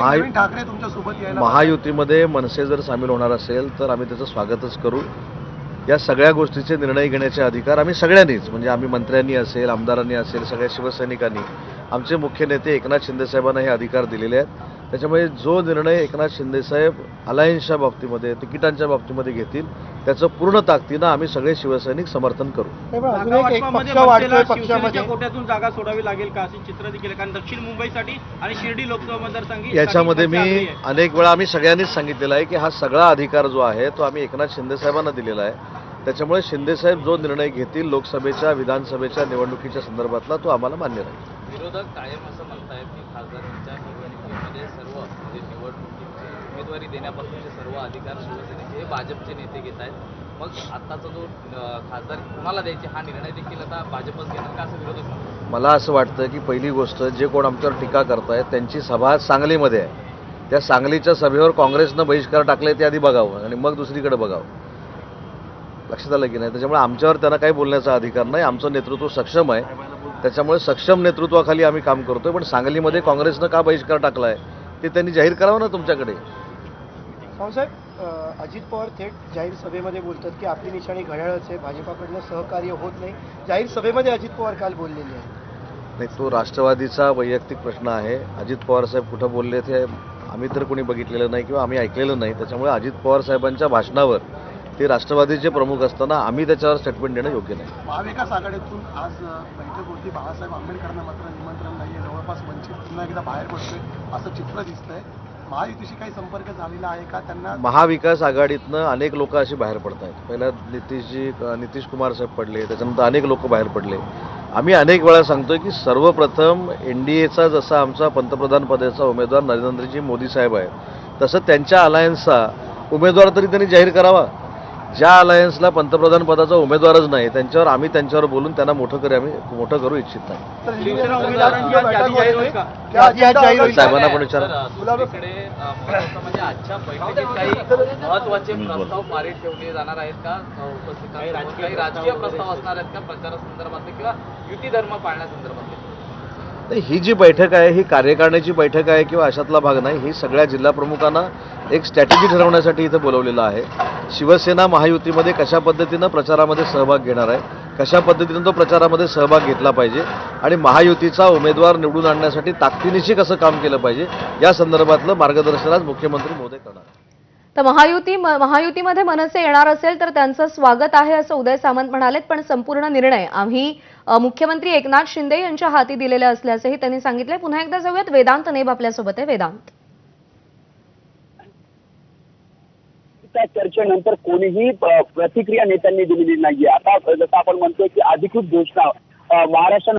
ठाकरे तुमच्यासोबत यायला महायुतीमध्ये मनसे जर सामील होणार असेल तर आम्ही त्याचं स्वागतच करू. या सगळ्या गोष्टीचे निर्णय घेण्याचे अधिकार आम्ही सगळ्यांनीच म्हणजे आम्ही मंत्र्यांनी असेल आमदारांनी असेल सगळ्या शिवसैनिकांनी आमचे मुख्य नेते एकनाथ शिंदेसाहेबांना हे अधिकार दिलेले आहेत. त्याच्यामुळे जो निर्णय एकनाथ शिंदेसाहेब अलायन्सच्या बाबतीमध्ये तिकिटांच्या बाबतीमध्ये घेतील त्याचं पूर्ण ताकदीनं आम्ही सगळे शिवसैनिक समर्थन करू. कोट्यातून जागा सोडावी लागेल का? अशी चित्र देखील. कारण दक्षिण मुंबईसाठी आणि शिर्डी लोकसभा मतदारसंघी याच्यामध्ये मी. अनेक वेळा आम्ही सगळ्यांनीच सांगितलेलं आहे की हा सगळा अधिकार जो आहे तो आम्ही एकनाथ शिंदेसाहेबांना दिलेला आहे. त्याच्यामुळे शिंदेसाहेब जो निर्णय घेतील लोकसभेच्या विधानसभेच्या निवडणुकीच्या संदर्भातला तो आम्हाला मान्य राहील. विरोधक कायम असं म्हणतायत की खासदारांच्या निवडणुकीमध्ये सर्व म्हणजे निवडणुकीची उमेदवारी देण्यापासूनचे सर्व अधिकार शिवसेनेचे भाजपचे नेते घेत आहेत. मग आत्ताचा जो खासदार कुणाला द्यायचे हा निर्णय देखील आता भाजपच घेणार का असं विरोधक मला असं वाटतं की पहिली गोष्ट जे कोण आमच्यावर टीका करतायत त्यांची सभा सांगलीमध्ये आहे. त्या सांगलीच्या सभेवर काँग्रेसनं बहिष्कार टाकले ते आधी बघावं आणि मग दुसरीकडे बघावं. लक्षात आलं की नाही? त्याच्यामुळे आमच्यावर त्यांना काही बोलण्याचा अधिकार नाही. आमचं नेतृत्व सक्षम आहे. त्याच्यामुळे सक्षम नेतृत्वाखाली आम्ही काम करतोय पण सांगलीमध्ये काँग्रेसनं का बहिष्कार टाकला आहे ते त्यांनी जाहीर करावं ना तुमच्याकडे? अं, अजित पवार थेट जाहीर सभेमध्ये बोलतात की आपली निशाणी घड्याळच आहे भाजपाकडनं सहकार्य होत नाही. जाहीर सभेमध्ये अजित पवार काल बोललेले आहेत. नाही तो राष्ट्रवादीचा वैयक्तिक प्रश्न आहे. अजित पवार साहेब कुठं बोलले ते आम्ही तर कोणी बघितलेलं नाही किंवा आम्ही ऐकलेलं नाही. त्याच्यामुळे अजित पवार साहेबांच्या भाषणावर ते राष्ट्रवादीचे प्रमुख असताना आम्ही त्याच्यावर स्टेटमेंट देणं योग्य नाही. महाविकास आघाडीतून आज बैठक होती बाळासाहेब आंबेडकरांना मात्र निमंत्रण नाहीये. जवळपास वंचित पुन्हा एकदा बाहेर पडतोय असं चित्र दिसतंय. महायुतीशी काही संपर्क झालेला आहे का? त्यांना महाविकास आघाडीतनं अनेक लोक अशी बाहेर पडत आहेत पहिला नितीशजी नितीश कुमार साहेब पडले त्याच्यानंतर अनेक लोक बाहेर पडले. आम्ही अनेक वेळा सांगतोय की सर्वप्रथम एन डी एचा जसा आमचा पंतप्रधान पदाचा उमेदवार नरेंद्रजी मोदी साहेब आहे तसं त्यांच्या अलायन्सचा उमेदवार तरी त्यांनी जाहीर करावा. ज्या अलायन्सला पंतप्रधान पदाचा उमेदवारच नाही त्यांच्यावर आम्ही त्यांच्यावर बोलून त्यांना मोठं करू आम्ही मोठं करू इच्छित नाही शिवसेना उमेदवारांची आज यादी जाहीर होईल का? यादी आज जाहीर होईल. साहेबांना पण विचारा. म्हणजे आजच्या बैठकीत काही महत्त्वाचे प्रस्ताव पारित ठेवले जाणार आहेत का अं, उपस्थितांसमोर काही राजकीय प्रस्ताव असणार आहेत का प्रचारासंदर्भातले किंवा युती धर्म पाळण्यासंदर्भातले नाही ही जी बैठक आहे ही कार्यकारिणीची बैठक आहे किंवा अशातला भाग नाही ही सगळ्या जिल्हा प्रमुखांना एक स्ट्रॅटेजी ठरवण्यासाठी इथं बोलवलेलं आहे. शिवसेना महायुतीमध्ये कशा पद्धतीनं प्रचारामध्ये सहभाग घेणार आहे कशा पद्धतीनं तो प्रचारामध्ये सहभाग घेतला पाहिजे आणि महायुतीचा उमेदवार निवडून आणण्यासाठी ताकदीनिशी कसं काम केलं पाहिजे या संदर्भातलं मार्गदर्शन आज मुख्यमंत्री मोदी करणार तर महायुती महायुतीमध्ये मनसे येणार असेल तर त्यांचं स्वागत आहे असं उदय सामंत म्हणालेत पण संपूर्ण निर्णय आम्ही मुख्यमंत्री एकनाथ शिंदे यांच्या हाती दिलेले असल्याचंही त्यांनी सांगितलंय. पुन्हा एकदा जाऊयात वेदांत नेब आपल्यासोबत आहे. वेदांत. त्या चर्चेनंतर कोणीही प्रतिक्रिया नेत्यांनी दिलेली नाहीये. आता जसं आपण म्हणतोय की अधिकृत घोषणा महाराष्ट्र